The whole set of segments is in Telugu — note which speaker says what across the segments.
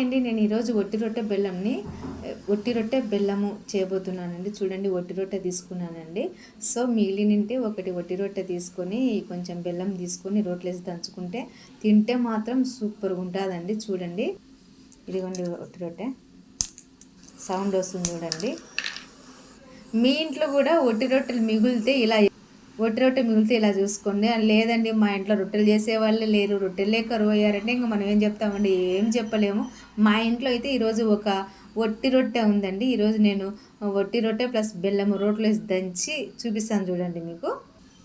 Speaker 1: అండి నేను ఈరోజు ఒట్టి రొట్టె బెల్లంని ఒట్టి రొట్టె బెల్లము చేయబోతున్నానండి. చూడండి ఒట్టి రొట్టె తీసుకున్నానండి. సో మిగిలినంటే ఒకటి ఒట్టి రొట్టె తీసుకొని కొంచెం బెల్లం తీసుకొని రోట్లేసి దంచుకుంటే తింటే మాత్రం సూపర్గా ఉంటుందండి. చూడండి. ఇదిగోండి ఒట్టి రొట్టె. సౌండ్ వస్తుంది చూడండి. మీ ఇంట్లో కూడా ఒట్టి రొట్టెలు మిగిలితే ఇలా ఒట్టి రొట్టె మిగిలితే ఇలా చూసుకోండి. లేదండి మా ఇంట్లో రొట్టెలు చేసేవాళ్ళే లేరు రొట్టెలే కరువు అయ్యారంటే ఇంకా మనం ఏం చెప్తామండి? ఏం చెప్పలేము. మా ఇంట్లో అయితే ఈరోజు ఒక ఒట్టి రొట్టె ఉందండి. ఈరోజు నేను ఒట్టి రొట్టె ప్లస్ బెల్లం రోట్లు వేసి దంచి చూపిస్తాను చూడండి మీకు.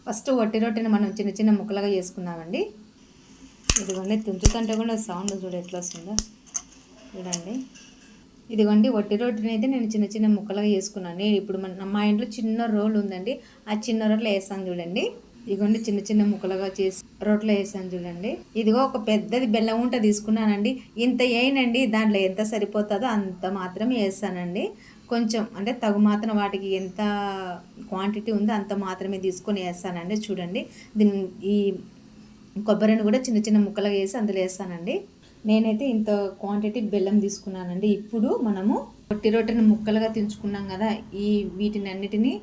Speaker 1: ఫస్ట్ ఒట్టి రొట్టెని మనం చిన్న చిన్న ముక్కలుగా చేసుకున్నామండి ఇదిగోండి తుంచుతుంటే కూడా సౌండ్ చూడ ఎట్లా వస్తుందో. చూడండి. ఇదిగోండి వట్టి రొట్టెని అయితే నేను చిన్న చిన్న ముక్కలుగా వేసుకున్నాను. ఇప్పుడు మన మా ఇంట్లో చిన్న రోల్ ఉందండి. ఆ చిన్న రోట్లో వేసాను చూడండి. ఇదిగోండి చిన్న చిన్న ముక్కలుగా చేసి రోట్లో వేసాను చూడండి. ఇదిగో ఒక పెద్దది బెల్లం ఉంట తీసుకున్నానండి. ఇంత వేయనండి దాంట్లో ఎంత సరిపోతుందో అంత మాత్రమే వేసానండి కొంచెం అంటే తగు మాత్రం వాటికి ఎంత క్వాంటిటీ ఉందో అంత మాత్రమే తీసుకొని వేస్తానండి చూడండి. దీని ఈ కొబ్బరిని కూడా చిన్న చిన్న ముక్కలుగా వేసి అందులో వేస్తానండి. నేనైతే ఇంత క్వాంటిటీ బెల్లం తీసుకున్నానండి. ఇప్పుడు మనము రొట్టి రొట్టెని ముక్కలుగా తెంచుకున్నాం కదా ఈ వీటిని అన్నిటినీ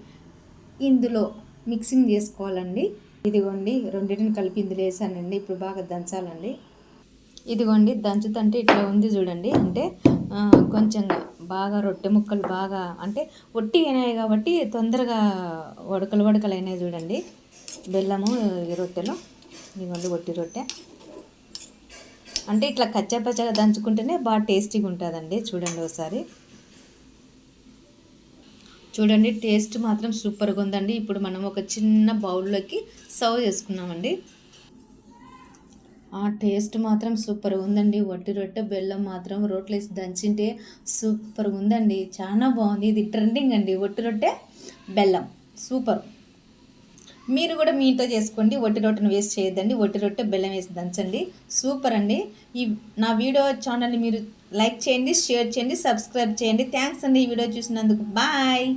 Speaker 1: ఇందులో మిక్సింగ్ చేసుకోవాలండి. ఇదిగోండి రెండింటిని కలిపి ఇందులో వేసానండి. ఇప్పుడు బాగా దంచాలండి. ఇదిగోండి దంచుతంటే ఇట్లా ఉంది చూడండి. అంటే కొంచెం బాగా రొట్టె ముక్కలు బాగా అంటే ఒట్టి అయినాయి కాబట్టి తొందరగా వడకలు వడకలు అయినాయి చూడండి. బెల్లము ఈ రొట్టెలు ఇదిగోండి ఒట్టి రొట్టె. అంటే ఇట్లా కచ్చాపచ్చగా దంచుకుంటేనే బాగా టేస్టీగా ఉంటుందండి. చూడండి ఒకసారి. చూడండి టేస్ట్ మాత్రం సూపర్గా ఉందండి. ఇప్పుడు మనం ఒక చిన్న బౌల్లోకి సర్వ్ చేసుకున్నామండి. ఆ టేస్ట్ మాత్రం సూపర్గా ఉందండి. వట్టి రొట్టె బెల్లం మాత్రం రోట్లు వేసి దంచింటే సూపర్గా ఉందండి. చాలా బాగుంది. ఇది ట్రెండింగ్ అండి. వట్టి రొట్టె బెల్లం. సూపర్. మీరు కూడా మీ ఇంట్లో చేసుకోండి. ఒట్టి రొట్టెను వేస్ట్ చేయొద్దండి. ఒట్టి రొట్టె బెల్లం వేసి దంచండి. సూపర్ అండి. ఈ నా వీడియో ఛానల్ని మీరు లైక్ చేయండి షేర్ చేయండి సబ్స్క్రైబ్ చేయండి. థ్యాంక్స్ అండి ఈ వీడియో చూసినందుకు. బాయ్.